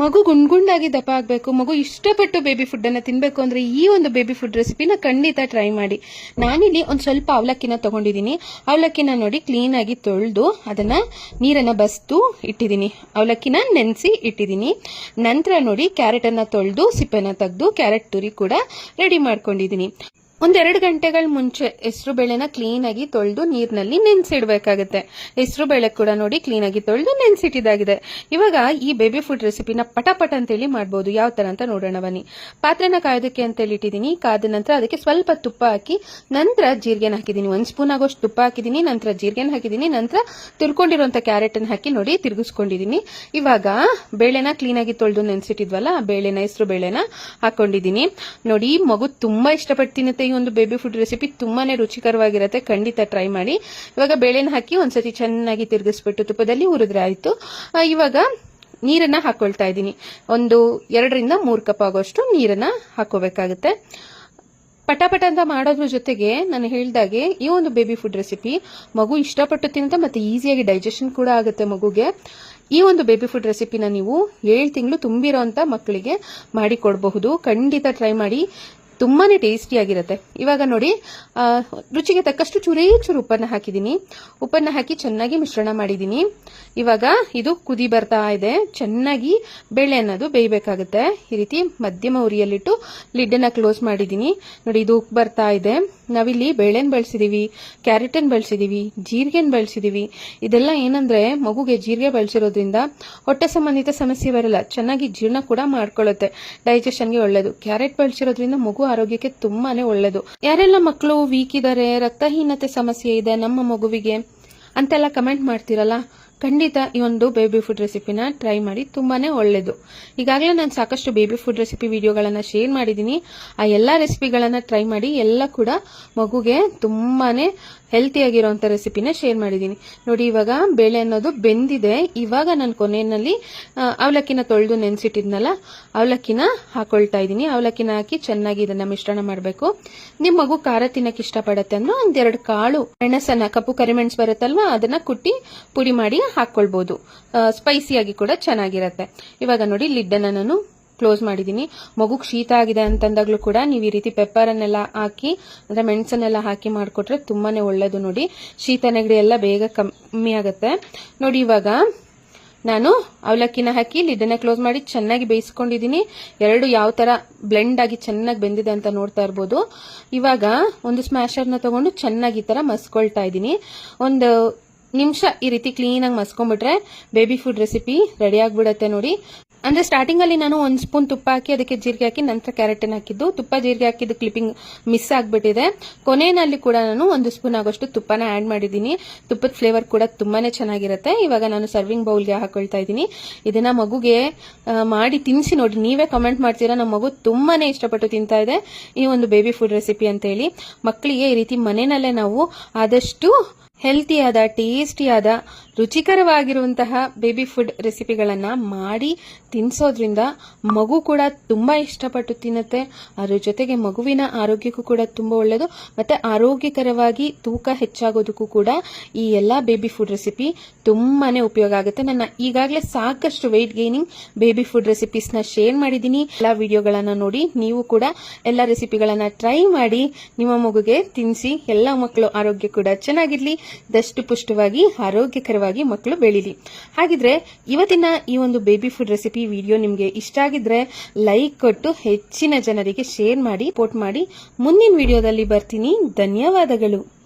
ಮಗು ಗುಂಡ್ಗುಂಡಾಗಿ ದಪ್ಪ ಆಗಬೇಕು, ಮಗು ಇಷ್ಟಪಟ್ಟು ಬೇಬಿ ಫುಡ್ಡನ್ನು ತಿನ್ನಬೇಕು ಅಂದರೆ ಈ ಒಂದು ಬೇಬಿ ಫುಡ್ ರೆಸಿಪಿನ ಖಂಡಿತ ಟ್ರೈ ಮಾಡಿ. ನಾನಿಲ್ಲಿ ಒಂದು ಸ್ವಲ್ಪ ಅವಲಕ್ಕಿನ ತಗೊಂಡಿದ್ದೀನಿ. ಅವಲಕ್ಕಿನ ನೋಡಿ ಕ್ಲೀನಾಗಿ ತೊಳೆದು ಅದನ್ನು ನೀರನ್ನು ಬಸ್ತು ಇಟ್ಟಿದ್ದೀನಿ. ಅವಲಕ್ಕಿನ ನೆನೆಸಿ ಇಟ್ಟಿದ್ದೀನಿ. ನಂತರ ನೋಡಿ ಕ್ಯಾರೆಟನ್ನು ತೊಳೆದು, ಸಿಪ್ಪೆನ ತೆಗೆದು ಕ್ಯಾರೆಟ್ ತುರಿ ಕೂಡ ರೆಡಿ ಮಾಡ್ಕೊಂಡಿದ್ದೀನಿ. ಒಂದೆರಡು ಗಂಟೆಗಳ ಮುಂಚೆ ಹೆಸರು ಬೇಳೆನ ಕ್ಲೀನಾಗಿ ತೊಳೆದು ನೀರಿನಲ್ಲಿ ನೆನೆಸಿಡಬೇಕಾಗುತ್ತೆ. ಹೆಸರು ಬೇಳೆ ಕೂಡ ನೋಡಿ ಕ್ಲೀನಾಗಿ ತೊಳೆದು ನೆನೆಸಿಟ್ಟಿದ್ದಾಗಿದೆ ಇವಾಗ ಈ ಬೇಬಿ ಫುಡ್ ರೆಸಿಪಿನ ಪಟ ಅಂತ ಅಂತೇಳಿ ಮಾಡ್ಬೋದು. ಯಾವ ತರ ಅಂತ ನೋಡೋಣ ಬನ್ನಿ. ಪಾತ್ರೆನ ಕಾಯೋದಕ್ಕೆ ಅಂತೇಳಿ ಇಟ್ಟಿದ್ದೀನಿ. ಕಾದ ನಂತರ ಅದಕ್ಕೆ ಸ್ವಲ್ಪ ತುಪ್ಪ ಹಾಕಿ ನಂತರ ಜೀರಿಗೆನ ಹಾಕಿದ್ದೀನಿ. ಒಂದು ಸ್ಪೂನ್ ಆಗೋಷ್ಟು ತುಪ್ಪ ಹಾಕಿದ್ದೀನಿ, ನಂತರ ಜೀರಿಗೆನ ಹಾಕಿದ್ದೀನಿ, ನಂತರ ತಿರ್ಕೊಂಡಿರುವಂತ ಕ್ಯಾರೆಟ್ ಅನ್ನು ಹಾಕಿ ನೋಡಿ ತಿರುಗಿಸ್ಕೊಂಡಿದ್ದೀನಿ. ಇವಾಗ ಬೇಳೆನ ಕ್ಲೀನಾಗಿ ತೊಳೆದು ನೆನೆಸಿಟ್ಟಿದ್ವಲ್ಲ, ಆ ಬೇಳೆನ, ಹೆಸರು ಬೇಳೆನ ಹಾಕೊಂಡಿದ್ದೀನಿ. ನೋಡಿ ಮಗು ತುಂಬಾ ಇಷ್ಟಪಟ್ಟು ತಿನ್ನುತ್ತೆ ಈ ಒಂದು ಬೇಬಿ ಫುಡ್ ರೆಸಿಪಿ ತುಂಬಾನೇ ರುಚಿಕರವಾಗಿರುತ್ತೆ. ಖಂಡಿತ ಟ್ರೈ ಮಾಡಿ. ಇವಾಗ ಬೇಳೆನ ಹಾಕಿ ಒಂದ್ಸತಿ ಚೆನ್ನಾಗಿ ತಿರುಗಿಸ್ಬಿಟ್ಟು ತುಪ್ಪದಲ್ಲಿ ಹುರಿದ್ರೆ ಆಯ್ತು. ಇವಾಗ ನೀರನ್ನ ಹಾಕೊಳ್ತಾ ಇದ್ದೀನಿ. ಒಂದು ಎರಡರಿಂದ ಮೂರು ಕಪ್ ಆಗೋಷ್ಟು ನೀರನ್ನ ಹಾಕೋಬೇಕಾಗುತ್ತೆ. ಪಟಾಪಟ ಅಂತ ಮಾಡೋದ್ರ ಜೊತೆಗೆ ನಾನು ಹೇಳ್ದಾಗೆ ಈ ಒಂದು ಬೇಬಿ ಫುಡ್ ರೆಸಿಪಿ ಮಗು ಇಷ್ಟಪಟ್ಟು ತಿನ್ನುತ್ತೆ ಮತ್ತೆ ಈಸಿಯಾಗಿ ಡೈಜೆಷನ್ ಕೂಡ ಆಗುತ್ತೆ ಮಗುಗೆ. ಈ ಒಂದು ಬೇಬಿ ಫುಡ್ ರೆಸಿಪಿನ ನೀವು ಏಳು ತಿಂಗಳು ತುಂಬಿರೋ ಅಂತ ಮಕ್ಕಳಿಗೆ ಮಾಡಿಕೊಡಬಹುದು. ಖಂಡಿತ ಟ್ರೈ ಮಾಡಿ. ತುಂಬಾನೇ ಟೇಸ್ಟಿಯಾಗಿರುತ್ತೆ ಇವಾಗ ನೋಡಿ ರುಚಿಗೆ ತಕ್ಕಷ್ಟು ಚೂರೇ ಚೂರು ಉಪ್ಪನ್ನ ಹಾಕಿದ್ದೀನಿ. ಉಪ್ಪನ್ನ ಹಾಕಿ ಚೆನ್ನಾಗಿ ಮಿಶ್ರಣ ಮಾಡಿದ್ದೀನಿ. ಇವಾಗ ಇದು ಕುದಿ ಬರ್ತಾ ಇದೆ. ಚೆನ್ನಾಗಿ ಬೇಳೆ ಅನ್ನೋದು ಬೇಯಬೇಕಾಗುತ್ತೆ. ಈ ರೀತಿ ಮಧ್ಯಮ ಉರಿಯಲ್ಲಿಟ್ಟು ಲಿಡ್ಡನ್ನ ಕ್ಲೋಸ್ ಮಾಡಿದ್ದೀನಿ. ನೋಡಿ, ಇದು ಉಪ್ಪು ಬರ್ತಾ ಇದೆ. ನಾವಿಲ್ಲಿ ಬೇಳೆನ ಬೆಳೆಸಿದೀವಿ ಕ್ಯಾರೆಟನ್ನು ಬೆಳೆಸಿದೀವಿ ಜೀರಿಗೆನ ಬೆಳೆಸಿದೀವಿ. ಇದೆಲ್ಲ ಏನಂದ್ರೆ ಮಗುಗೆ ಜೀರಿಗೆ ಬೆಳೆಸಿರೋದ್ರಿಂದ ಹೊಟ್ಟೆ ಸಂಬಂಧಿತ ಸಮಸ್ಯೆ ಬರಲ್ಲ. ಚೆನ್ನಾಗಿ ಜೀರ್ಣ ಕೂಡ ಮಾಡ್ಕೊಳ್ಳುತ್ತೆ. ಡೈಜೆಷನ್ಗೆ ಒಳ್ಳೇದು. ಕ್ಯಾರೆಟ್ ಬೆಳೆಸಿರೋದ್ರಿಂದ ಮಗು ಆರೋಗ್ಯಕ್ಕೆ ತುಂಬಾನೇ ಒಳ್ಳೇದು. ಯಾರೆಲ್ಲ ಮಕ್ಕಳು ವೀಕ್ ಇದ್ದಾರೆ ರಕ್ತಹೀನತೆ ಸಮಸ್ಯೆ ಇದೆ ನಮ್ಮ ಮಗುವಿಗೆ ಅಂತೆಲ್ಲ ಕಮೆಂಟ್ ಮಾಡ್ತಿರಲ್ಲ? ಖಂಡಿತ ಈ ಒಂದು ಬೇಬಿ ಫುಡ್ ರೆಸಿಪಿನ ಟ್ರೈ ಮಾಡಿ ತುಂಬಾನೇ ಒಳ್ಳೇದು. ಈಗಾಗಲೇ ನಾನು ಸಾಕಷ್ಟು ಬೇಬಿ ಫುಡ್ ರೆಸಿಪಿ ವಿಡಿಯೋಗಳನ್ನ ಶೇರ್ ಮಾಡಿದ್ದೀನಿ ಆ ಎಲ್ಲ ರೆಸಿಪಿಗಳನ್ನ ಟ್ರೈ ಮಾಡಿ ಎಲ್ಲ ಕೂಡ ಮಗುಗೆ ತುಂಬಾನೇ ಹೆಲ್ತಿ ಆಗಿರುವಂತ ರೆಸಿಪಿನ ಶೇರ್ ಮಾಡಿದ್ದೀನಿ ನೋಡಿ, ಇವಾಗ ಬೇಳೆ ಅನ್ನೋದು ಬೆಂದಿದೆ. ಇವಾಗ ನಾನು ಕೊನೆಯಲ್ಲಿ ಅವಲಕ್ಕಿನ ತೊಳೆದು ನೆನೆಸಿಟ್ಟಿದ್ನಲ್ಲ, ಅವಲಕ್ಕಿನ ಹಾಕೊಳ್ತಾ ಇದ್ದೀನಿ ಅವಲಕ್ಕಿನ ಹಾಕಿ ಚೆನ್ನಾಗಿ ಇದನ್ನ ಮಿಶ್ರಣ ಮಾಡಬೇಕು. ನಿಮ್ಮ ಮಗು ಖಾರ ತಿನ್ನಕ್ಕೆ ಇಷ್ಟಪಡತ್ತೆ ಅಂದ್ರೆ ಒಂದೆರಡು ಕಾಳು, ಮೆಣಸನ್ನ, ಕಪ್ಪು ಕರಿಮೆಣಸು ಬರುತ್ತಲ್ವಾ, ಅದನ್ನ ಕುಟ್ಟಿ ಪುಡಿ ಮಾಡಿ ಹಾಕೊಳ್ಬಹುದು ಸ್ಪೈಸಿಯಾಗಿ ಕೂಡ ಚೆನ್ನಾಗಿರುತ್ತೆ. ಇವಾಗ ನೋಡಿ ಲಿಡ್ಡನ್ನ ನಾನು ಕ್ಲೋಸ್ ಮಾಡಿದ್ದೀನಿ. ಮಗುಗೆ ಶೀತ ಆಗಿದೆ ಅಂತಂದಾಗ್ಲೂ ಕೂಡ ನೀವು ಈ ರೀತಿ ಪೆಪ್ಪರನ್ನೆಲ್ಲ ಹಾಕಿ, ಅಂದ್ರೆ ಮೆಣಸನ್ನೆಲ್ಲ ಹಾಕಿ ಮಾಡಿಕೊಟ್ರೆ ತುಂಬಾನೇ ಒಳ್ಳೇದು ನೋಡಿ. ಶೀತ ನೆಗಡಿ ಎಲ್ಲ ಬೇಗ ಕಮ್ಮಿ ಆಗುತ್ತೆ. ನೋಡಿ, ಇವಾಗ ನಾನು ಅವಲಕ್ಕಿನ ಹಾಕಿ ಲಿಡ್ಡನ್ನ ಕ್ಲೋಸ್ ಮಾಡಿ ಚೆನ್ನಾಗಿ ಬೇಯಿಸ್ಕೊಂಡಿದ್ದೀನಿ. ಎರಡು ಯಾವ ತರ ಬ್ಲೆಂಡ್ ಆಗಿ ಚೆನ್ನಾಗಿ ಬೆಂದಿದೆ ಅಂತ ನೋಡ್ತಾ ಇರ್ಬೋದು. ಇವಾಗ ಒಂದು ಸ್ಮ್ಯಾಶರ್ನ ತಗೊಂಡು ಚೆನ್ನಾಗಿ ಈ ಥರ ಮಸ್ಕೊಳ್ತಾ ಇದ್ದೀನಿ. ಒಂದು ನಿಮಿಷ ಈ ರೀತಿ ಕ್ಲೀನಾಗಿ ಮಸ್ಕೊಂಡ್ಬಿಟ್ರೆ ಬೇಬಿ ಫುಡ್ ರೆಸಿಪಿ ರೆಡಿ ಆಗ್ಬಿಡತ್ತೆ ನೋಡಿ. ಅಂದ್ರೆ ಸ್ಟಾರ್ಟಿಂಗ್ ಅಲ್ಲಿ ನಾನು ಒಂದ್ ಸ್ಪೂನ್ ತುಪ್ಪ ಹಾಕಿ ಅದಕ್ಕೆ ಜೀರಿಗೆ ಹಾಕಿ ನಂತರ ಕ್ಯಾರೆಟ್ ಹಾಕಿದ್ದು. ತುಪ್ಪ, ಜೀರಿಗೆ ಹಾಕಿದ್ದು ಕ್ಲಿಪ್ಪಿಂಗ್ ಮಿಸ್ ಆಗ್ಬಿಟ್ಟಿದೆ. ಕೊನೆಯಲ್ಲಿ ಕೂಡ ನಾನು ಒಂದು ಸ್ಪೂನ್ ಆಗೋಷ್ಟು ತುಪ್ಪನ ಆಡ್ ಮಾಡಿದ್ದೀನಿ. ತುಪ್ಪದ ಫ್ಲೇವರ್ ಕೂಡ ತುಂಬಾನೇ ಚೆನ್ನಾಗಿರುತ್ತೆ. ಇವಾಗ ನಾನು ಸರ್ವಿಂಗ್ ಬೌಲ್ಗೆ ಹಾಕೊಳ್ತಾ ಇದ್ದೀನಿ. ಇದನ್ನ ಮಗುಗೆ ಮಾಡಿ ತಿನ್ಸಿ ನೋಡಿ. ನೀವೇ ಕಮೆಂಟ್ ಮಾಡ್ತೀರಾ? ನಮ್ಮ ಮಗು ತುಂಬಾನೇ ಇಷ್ಟಪಟ್ಟು ತಿಂತಾ ಇದೆ. ಈ ಒಂದು ಬೇಬಿ ಫುಡ್ ರೆಸಿಪಿ ಅಂತ ಹೇಳಿ ಮಕ್ಕಳಿಗೆ ಈ ರೀತಿ ಮನೆಯಲ್ಲೇ ನಾವು ಆದಷ್ಟು ಹೆಲ್ತಿಯಾದ, ಟೇಸ್ಟಿಯಾದ, ರುಚಿಕರವಾಗಿರುವಂತಹ ಬೇಬಿ ಫುಡ್ ರೆಸಿಪಿಗಳನ್ನು ಮಾಡಿ ತಿನ್ನಿಸೋದ್ರಿಂದ ಮಗು ಕೂಡ ತುಂಬ ಇಷ್ಟಪಟ್ಟು ತಿನ್ನುತ್ತೆ. ಅದ್ರ ಜೊತೆಗೆ ಮಗುವಿನ ಆರೋಗ್ಯಕ್ಕೂ ಕೂಡ ತುಂಬ ಒಳ್ಳೆಯದು ಮತ್ತು ಆರೋಗ್ಯಕರವಾಗಿ ತೂಕ ಹೆಚ್ಚಾಗೋದಕ್ಕೂ ಕೂಡ ಈ ಎಲ್ಲ ಬೇಬಿ ಫುಡ್ ರೆಸಿಪಿ ತುಂಬಾ ಉಪಯೋಗ ಆಗುತ್ತೆ. ನನ್ನ ಈಗಾಗಲೇ ಸಾಕಷ್ಟು ವೆಯ್ಟ್ ಗೇನಿಂಗ್ ಬೇಬಿ ಫುಡ್ ರೆಸಿಪೀಸ್ನ ಶೇರ್ ಮಾಡಿದ್ದೀನಿ. ಎಲ್ಲ ವಿಡಿಯೋಗಳನ್ನು ನೋಡಿ ನೀವು ಕೂಡ ಎಲ್ಲ ರೆಸಿಪಿಗಳನ್ನು ಟ್ರೈ ಮಾಡಿ ನಿಮ್ಮ ಮಗುಗೆ ತಿನ್ನಿಸಿ ಎಲ್ಲ ಮಕ್ಕಳು ಆರೋಗ್ಯ ಕೂಡ ಚೆನ್ನಾಗಿರ್ಲಿ. ದಷ್ಟು ಪುಷ್ಟವಾಗಿ, ಆರೋಗ್ಯಕರವಾಗಿ ಮಕ್ಕಳು ಬೆಳೀಲಿ. ಹಾಗಿದ್ರೆ, ಇವತ್ತಿನ ಈ ಒಂದು ಬೇಬಿ ಫುಡ್ ರೆಸಿಪಿ ವಿಡಿಯೋ ನಿಮಗೆ ಇಷ್ಟ ಆಗಿದ್ರೆ ಲೈಕ್ ಕೊಟ್ಟು ಹೆಚ್ಚಿನ ಜನರಿಗೆ ಶೇರ್ ಮಾಡಿ ಪೋಟ್ ಮಾಡಿ. ಮುಂದಿನ ವಿಡಿಯೋದಲ್ಲಿ ಬರ್ತೀನಿ. ಧನ್ಯವಾದಗಳು.